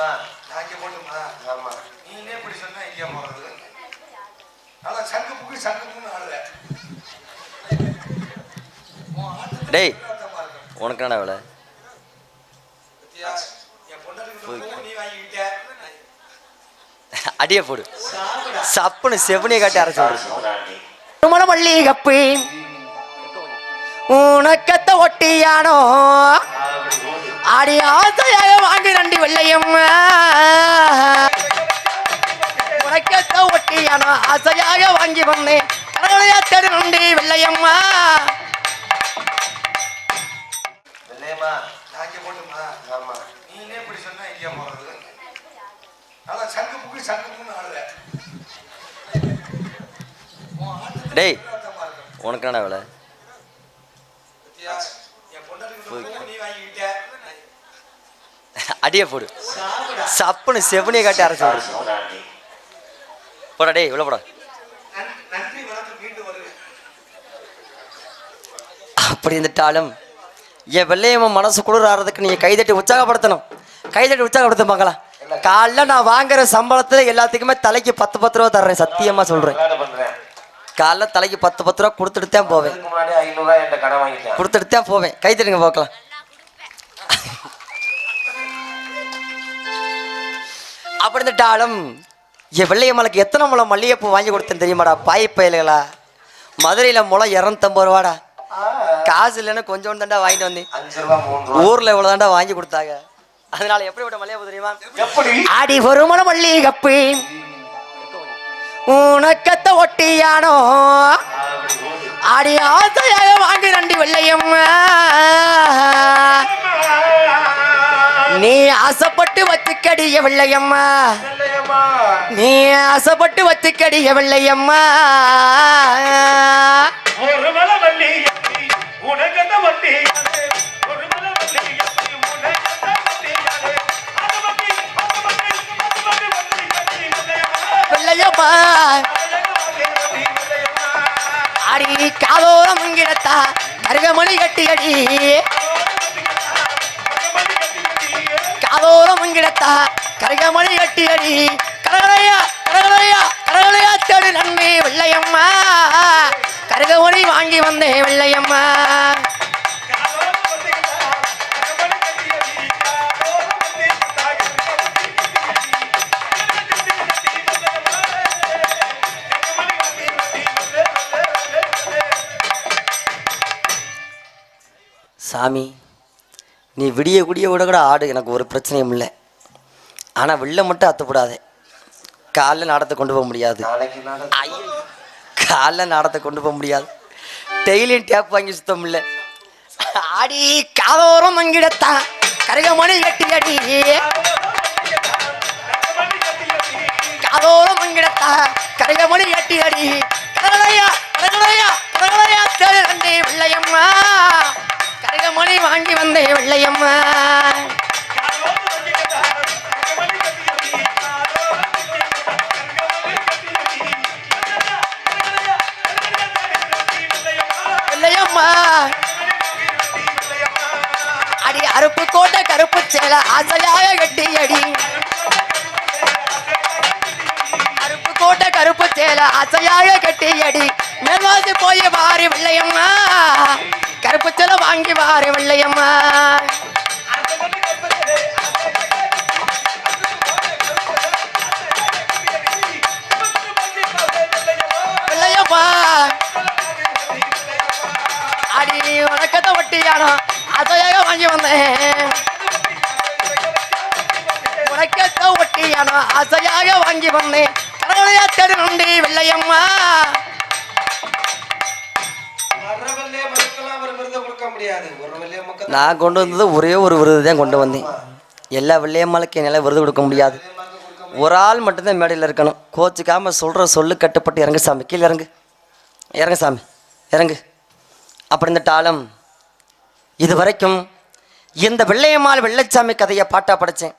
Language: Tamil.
வெள்ளையம்மா நான் இங்க போட்டுமா? ஆமா. நீனே இப்படி சொன்னா இங்கே போறது? அதான் சங்கு புக்கு சங்கு புக்குன்னு ஆடுற. உன் ஆட்டத்துக்கு டேய். உனக்கு என்ன வேலை? அடியே போடு. சப்புன்னு செவனியை காட்டி அரைச்சு விடு. மல்லிகப்பு உனக்கத்த ஒட்டியானோ? வெள்ளையம் உனக்கத்த ஒட்டியானோ ஆசையாக வாங்கி வந்தேன். கடவுளையா தேடி நண்டி வெள்ளையம்மா. வெள்ளையம்மா நான் இங்க போட்டுமா? ஆமா. நீனே இப்படி சொன்னா இங்கே போறது? அதான் சங்கு புக்கு சங்கு புக்குன்னு ஆடுற. உன் ஆட்டத்துக்கு டேய். உனக்கு என்ன வேலை? என் அடியே போடு. சப்புன்னு செவனியை காட்டி அரைச்சு போடு போடா டேய் இவ்வளோ போடா. அப்படி இருந்துட்டாலும் என் வெள்ளையம்மன் மனசு குளிராறதுக்கு நீங்கள் கைதட்டி உற்சாகப்படுத்தணும். கைதட்டி உற்சாகப்படுத்த பார்க்கலாம் காலைல நான் வாங்குற சம்பளத்துல எல்லாத்துக்குமே தலைக்கு பத்து பத்து ரூபா தர்றேன் சத்தியமா சொல்றேன். காலைல தலைக்கு பத்து பத்து ரூபா கொடுத்துட்டு தான் போவேன். கொடுத்துட்டு தான் போவேன். கைதட்டுங்க பார்க்கலாம் அப்படி இருந்துட்டாலும் என் வெள்ளையம்மனுக்கு எத்தனை முளம் மல்லிகைப்பூ வாங்கி கொடுத்தேன் தெரியுமாடா பாய் பயல்களா? மதுரையில் முளம் இரநூத்தம்பது ரூபாடா. காசு இல்லைன்னு கொஞ்சோண்டு தாண்டா வாங்கிட்டு வந்தேன். ஊர்ல இவ்வளவு தாண்டா வாங்கி கொடுத்தாங்க. அதனால எப்படிப்பட்ட மல்லிகைப்பூ தெரியுமா? எப்படி? ஆடி ஒரு மண மல்லிகைப்பு. உனக்கத்த ஒட்டியானோ? ஆடி ஆசையாக வாங்கி நண்டி வெள்ளையம் ஆசைப்பட்டு வச்சுக்கடிய வெள்ளையம்மா நீ ஆசைப்பட்டு வச்சுக்கடிய வெள்ளையம்மா வெள்ளையம்மா. அடி காதோரம் இங்கிடத்தா கருகமணி கட்டி அடி அதோரம் காதோரம் கரகமணி கருகமணி கட்டியடி. கடகலையா கடகலையா கடகலையா தேடு நன்மை வெள்ளையம்மா. கரகமணி வாங்கி வந்தேன் வெள்ளையம்மா. சாமி நீ விடிய குடிய விட கூட ஆடு எனக்கு ஒரு பிரச்சனையும் இல்லை. ஆனால் வெளில மட்டும் அத்துப்படாதே. காலைல நாடத்தை கொண்டு போக முடியாது. காலைல நாடத்தை கொண்டு போக முடியாது. டெய்லியும் டேப் வாங்கி சுத்தம் இல்லை. ஆடி காதோரம் மங்கிடத்தான் கருகமணி கட்டி அடி. காதோரம் மங்கிடத்தா கருகமணி கட்டி அடி. வெள்ளையம்மா. அடி அருப்பு கோட்டை கருப்பு சேல ஆசையாக கட்டி அடி அருப்பு கோட்டை கருப்பு சேல ஆசையாக கட்டி அடி ஆசையாக வாங்கி வந்தேன் உனக்கத்த ஒட்டியானோ ஆசையாக வாங்கி வந்தேன் கடவுளையா தேடி நண்டி வெள்ளையம்மா வர்றவல்லே மறுக்கலாம் ஒரு விருதை கொடுக்க முடியாது ஒரு வெள்ளைய மக்கள் நான் கொண்டு வந்தது ஒரே ஒரு விருது தான் கொண்டு வந்தேன் எல்லா வெள்ளையம்மாளுக்கு என்னால் விருது கொடுக்க முடியாது ஒரு ஆள் மட்டும்தான் மேடையில் இருக்கணும் கோச்சுக்காம சொல்கிற சொல்லு கட்டுப்பட்டு இறங்கு சாமி கீழே இறங்கு இறங்கு சாமி இறங்கு அப்படி இந்த டாலம் இது வரைக்கும் இந்த வெள்ளையம்மாள் வெள்ளைச்சாமி கதையை பாட்டாக படித்தேன்